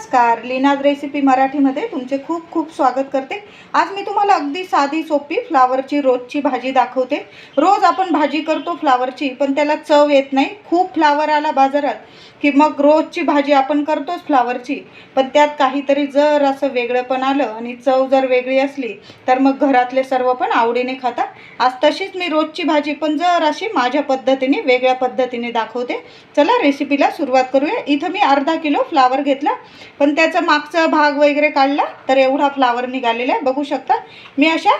नमस्कार. लीनाज रेसिपी मराठीमध्ये तुमचे खूप खूप स्वागत करते. आज मी तुम्हाला अगदी साधी सोपी फ्लावरची रोजची भाजी दाखवते. रोज आपण भाजी करतो फ्लावरची पण त्याला चव येत नाही. खूप फ्लावर आला बाजारात की मग रोजची भाजी आपण करतोच फ्लावरची. पण त्यात काहीतरी जर असं वेगळंपण आलं आणि चव जर वेगळी असली तर मग घरातले सर्व पण आवडीने खातात. आज तशीच मी रोजची भाजी पण जर अशी माझ्या पद्धतीने वेगळ्या पद्धतीने दाखवते. चला रेसिपीला सुरुवात करूया. इथं मी अर्धा किलो फ्लावर घेतला. पण त्याचा मागचा भाग वगैरे काढला तर एवढा फ्लावर निघालेला आहे. बघू शकता. मी अशा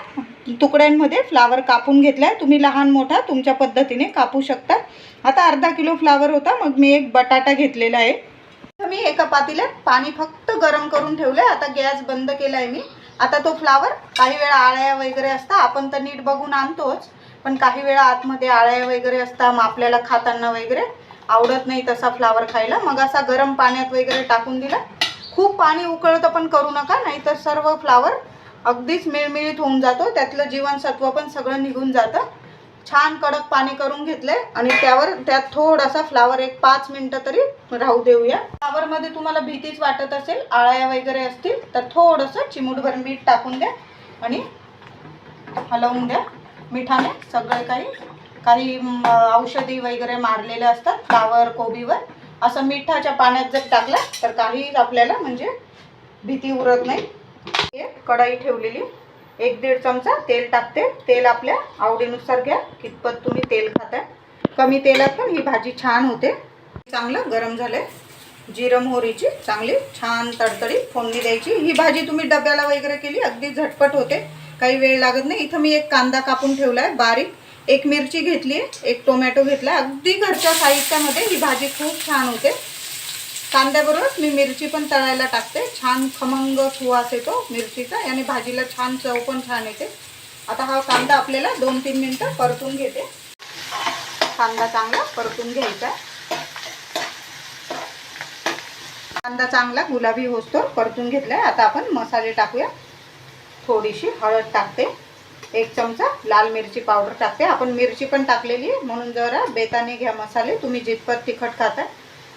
तुकड्यांमध्ये फ्लावर कापून घेतला आहे तुम्ही लहान मोठा तुमच्या पद्धतीने कापू शकता. आता अर्धा किलो फ्लावर होता. मग मी एक बटाटा घेतलेला आहे. मी एका पातेल्यात पाणी फक्त गरम करून ठेवलं आहे आता गॅस बंद केला आहे मी. आता तो फ्लावर काही वेळा आळ्या वगैरे असता. आपण तर नीट बघून आणतोच. पण काही वेळा आतमध्ये आळ्या वगैरे असतात मग आपल्याला खाताना वगैरे आवडत नाही तसा फ्लावर खायला. मग असा गरम पाण्यात वगैरे टाकून दिला. खूप पाणी उकळतं पण करू नका नाहीतर सर्व फ्लावर अगदीच मिळमिळीत होऊन जातो. त्यातलं जीवनसत्व पण सगळं निघून जातं. छान कडक पाणी करून घेतलंय आणि त्यावर त्यात थोडासा फ्लावर एक पाच मिनटं तरी राहू देऊया. फ्लावरमध्ये तुम्हाला भीतीच वाटत असेल आळ्या वगैरे असतील तर थोडंसं चिमूटभर मीठ टाकून द्या आणि हलवून द्या. मिठाने सगळे काही काही औषधी वगैरे मारलेले असतात फ्लावर कोबीवर. असं मिठाच्या पाण्यात जर टाकला तर काहीच आपल्याला म्हणजे भीती उरत नाही. हे कढाई ठेवलेली. एक दीड चमचा तेल टाकते. तेल आपल्या आवडीनुसार घ्या. कितपत तुम्ही तेल खाताय. कमी तेलात पण ही भाजी छान होते. चांगलं गरम झालंय. जिरं मोहरीची चांगली छान तडतडी फोडणी द्यायची. ही भाजी तुम्ही डब्याला वगैरे केली अगदी झटपट होते. काही वेळ लागत नाही. इथं मी एक कांदा कापून ठेवला आहे बारीक. एक मिरची घेतली एक टोमॅटो घेतला. अगदी घरच्या साहित्यामध्ये ही भाजी खूप छान होते. कांद्याबरोबर मी मिरची पण तळायला टाकते. छान खमंग सुवास येतो मिरचीचा. आणि भाजीला छान चव पण छान येते. आता हा कांदा आपल्याला दोन तीन मिनटं परतून घेते. कांदा चांगला परतून घ्यायचा कांदा चांगला गुलाबी होतो परतून घेतलाय. आता आपण मसाले टाकूया. थोडीशी हळद टाकते. एक चमचा लाल मिरची पावडर टाकते. आपण मिरची पण टाकलेली आहे. म्हणून जरा बेताने घ्या मसाले. तुम्ही जितपत तिखट खाताय.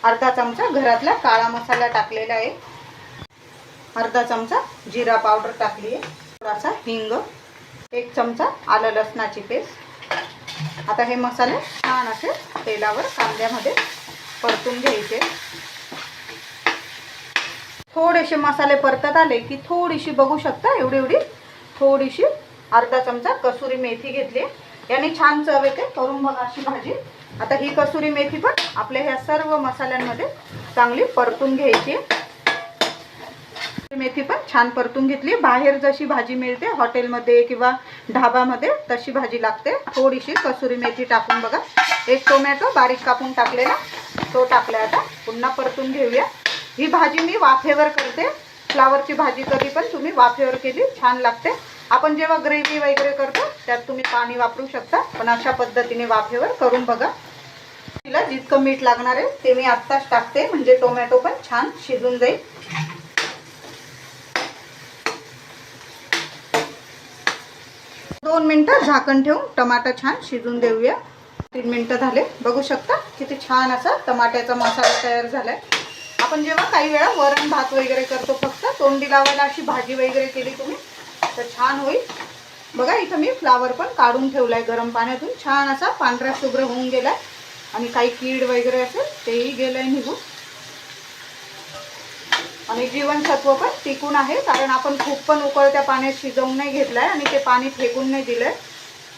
अर्धा चमचा घरातला काळा मसाला टाकलेला आहे. अर्धा चमचा जिरा पावडर टाकली आहे. थोडासा हिंग. एक चमचा आलं लसणाची पेस्ट. आता हे मसाले छान असे तेलावर कांद्यामध्ये परतून घ्यायचे. थोडेसे मसाले परतत आले की थोडीशी बघू शकता एवढी एवढी थोडीशी अर्धा चमचा कसुरी मेथी घेतली. याने छान चव येते. करून बघा अशी भाजी. आता ही कसुरी मेथी पण आपल्या ह्या सर्व मसाल्यांमध्ये चांगली परतून घ्यायची. मेथी पण छान परतून घेतली. बाहेर जशी भाजी मिळते हॉटेलमध्ये किंवा ढाबामध्ये तशी भाजी लागते. थोडीशी कसुरी मेथी टाकून बघा. एक टोमॅटो बारीक कापून टाकलेला तो टाकला आता. पुन्हा परतून घेऊया. ही भाजी मी वाफेवर करते. फ्लावरची भाजी कधी पण तुम्ही वाफेवर केली छान लागते. आपण जेव्हा ग्रेव्ही वगैरे करतो त्यात तुम्ही पाणी वापरू शकता. पण अशा पद्धतीने वाफेवर करून बघा. तिला जितकं मीठ लागणार आहे ते मी आत्ताच टाकते. म्हणजे टोमॅटो पण छान शिजून जाईल. दोन मिनटं झाकण ठेवून टमाटा छान शिजून देऊया. तीन मिनटं झाले. बघू शकता किती छान असा टमाट्याचा मसाला तयार झालाय. आपण जेव्हा काही वेळा वरण भात वगैरे करतो फक्त तोंडी लावायला अशी भाजी वगैरे केली तुम्ही तर छान होईल. बघा इथं मी फ्लावर पण काढून ठेवलाय गरम पाण्यातून. छान असा पांढरा शुभ्र होऊन गेलाय. आणि काही कीड वगैरे असेल तेही गेलंय निघून. आणि जीवनसत्व पण टिकून आहे कारण आपण खूप पण उकळत्या पाण्यात शिजवून नाही घेतलाय आणि ते पाणी फेकून नाही दिलंय.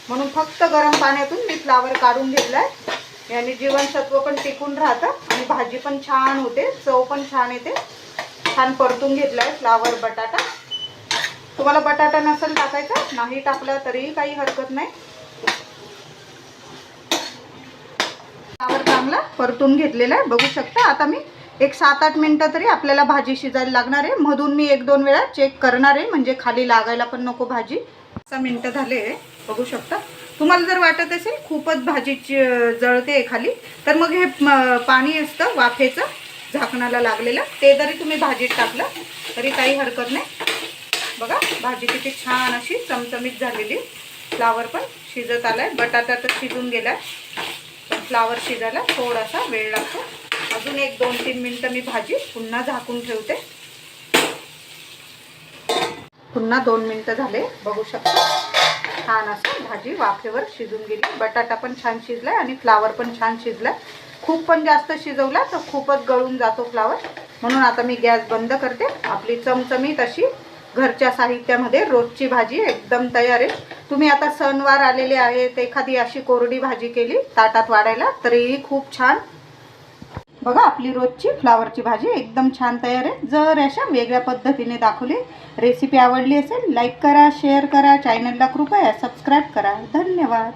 म्हणून फक्त गरम पाण्यातून मी फ्लावर काढून घेतलाय. याने जीवनसत्व पण टिकून राहतं. आणि भाजी पण छान होते चव पण छान येते. छान परतून घेतलाय फ्लावर बटाटा. तुम्हाला बटाटा नसेल टाकायचा नाही टाकला तरीही काही हरकत नाही. फ्लावर चांगला परतून घेतलेला आहे बघू शकता. आता मी एक सात आठ मिनटं तरी आपल्याला भाजी शिजायला लागणार आहे. मधून मी एक दोन वेळा चेक करणार आहे म्हणजे खाली लागायला पण नको भाजी. सहा मिनटं झाले बघू शकता. तुम्हाला जर वाटत असेल खूपच भाजी जळते खाली तर मग हे पाणी असतं वाफेचं झाकणाला लागलेलं. ते जरी तुम्ही भाजीत टाकलं तरी काही हरकत नाही. बघा भाजी किती छान अशी चमचमीत झालेली. फ्लावर पण शिजत आलाय. बटाटा तर शिजून गेलाय. पण फ्लावर शिजायला थोडासा वेळ लागतो. अजून एक दोन तीन मिनटं मी भाजी पुन्हा झाकून ठेवते. पुन्हा दोन मिनटं झाले. बघू शकता. छान असं भाजी वाफेवर शिजून गेली. बटाटा पण छान शिजलाय आणि फ्लावर पण छान शिजलाय. खूप पण जास्त शिजवला तर खूपच गळून जातो फ्लावर म्हणून आता मी गॅस बंद करते. आपली चमचमीत अशी घरच्या साहित्यामध्ये रोजची भाजी एकदम तयार आहे. तुम्ही आता सणवार आलेले आहेत एखादी अशी कोरडी भाजी केली ताटात वाढायला तरीही खूप छान. बघा आपली रोजची फ्लावरची भाजी एकदम छान तयार आहे. जर अशा वेगळ्या पद्धतीने दाखवली रेसिपी आवडली असेल लाईक करा शेअर करा चॅनलला कृपया सबस्क्राईब करा. धन्यवाद.